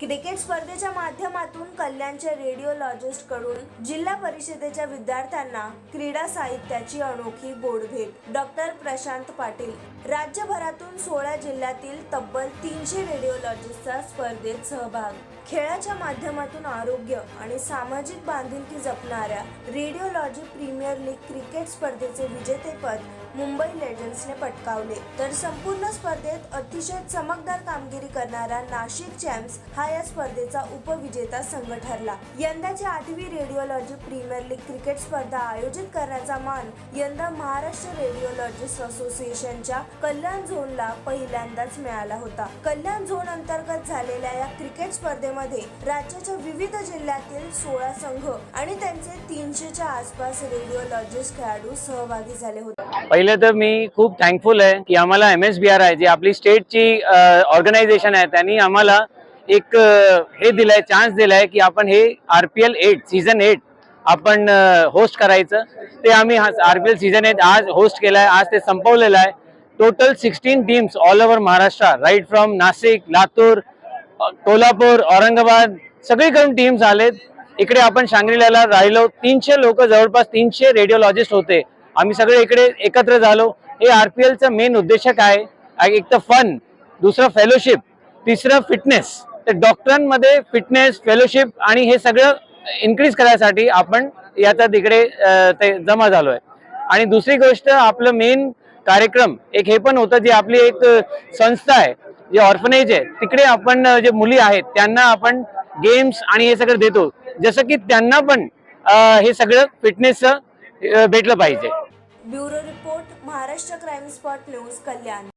Cricket स्पर्धेच्या माध्यमातून कल्याणच्या रेडिओलॉजिस्टकडून जिल्हा परिषदेच्या विद्यार्थ्यांना क्रीडा साहित्याची अनोखी गोडभेट. डॉक्टर प्रशांत पाटील राज्यभरातून सोळा जिल्ह्यातील तब्बल तीनशे रेडिओलॉजिस्टचा स्पर्धेत सहभाग. खेळाच्या माध्यमातून आरोग्य आणि सामाजिक बांधिलकी जपणाऱ्या रेडिओलॉजी प्रीमियर लीग क्रिकेट स्पर्धेचे विजेतेपद मुंबई लेजंड्सने पटकावले. तर संपूर्ण स्पर्धेत अतिशय चमकदार कामगिरी करणारा नाशिक चॅम्प्स हा या स्पर्धेचा उपविजेता संघ ठरला. यंदाची आठवी रेडिओलॉजी प्रीमियर लीग क्रिकेट स्पर्धा आयोजित करण्याचा मान यंदा महाराष्ट्र रेडिओलॉजिस्ट असोसिएशनच्या कल्याण झोनला पहिल्यांदाच मिळाला होता. कल्याण झोन अंतर्गत झालेल्या या क्रिकेट स्पर्धेमध्ये राज्याच्या विविध जिल्ह्यातील सोळा संघ आणि त्यांचे तीनशेच्या आसपास रेडिओलॉजिस्ट खेळाडू सहभागी झाले होते. पहिले तर मी खूप थँकफुल आहे की आम्हाला एम एस बी आर आहे जी आपली स्टेटची ऑर्गनायझेशन आहे त्यांनी आम्हाला एक हे दिलंय चान्स दिलाय की आपण हे R P L eight season eight आपण होस्ट करायचं. ते आम्ही R P L season eight आज होस्ट केलाय आज ते संपवलेलं आहे. Total sixteen teams all over Maharashtra right from Nashik Latur Kolhapur Aurangabad सगळीकडून टीम्स आलेत. इकडे आपण सांगलीला राहिलो. तीनशे लोक जवळपास तीनशे रेडिओलॉजिस्ट होते. आम्ही सगळे इकडे एकत्र झालो. हे आर पी एलचं मेन उद्देश काय आहे? एक तर फन दुसरं फेलोशिप तिसरं फिटनेस तर डॉक्टरांमध्ये फिटनेस फेलोशिप आणि हे सगळं इन्क्रीज करायसाठी आपण याचा तिकडे ते जमा झालोय. आणि दुसरी गोष्ट आपलं मेन कार्यक्रम एक हे पण होतं जे आपली एक संस्था आहे जे ऑर्फनेज आहे तिकडे आपण जे मुली आहेत त्यांना आपण गेम्स आणि हे सगळं देतो. जसं की त्यांना पण हे सगळं फिटनेसचं भेटलं पाहिजे. Bureau report Maharashtra crime spot news Kalyan.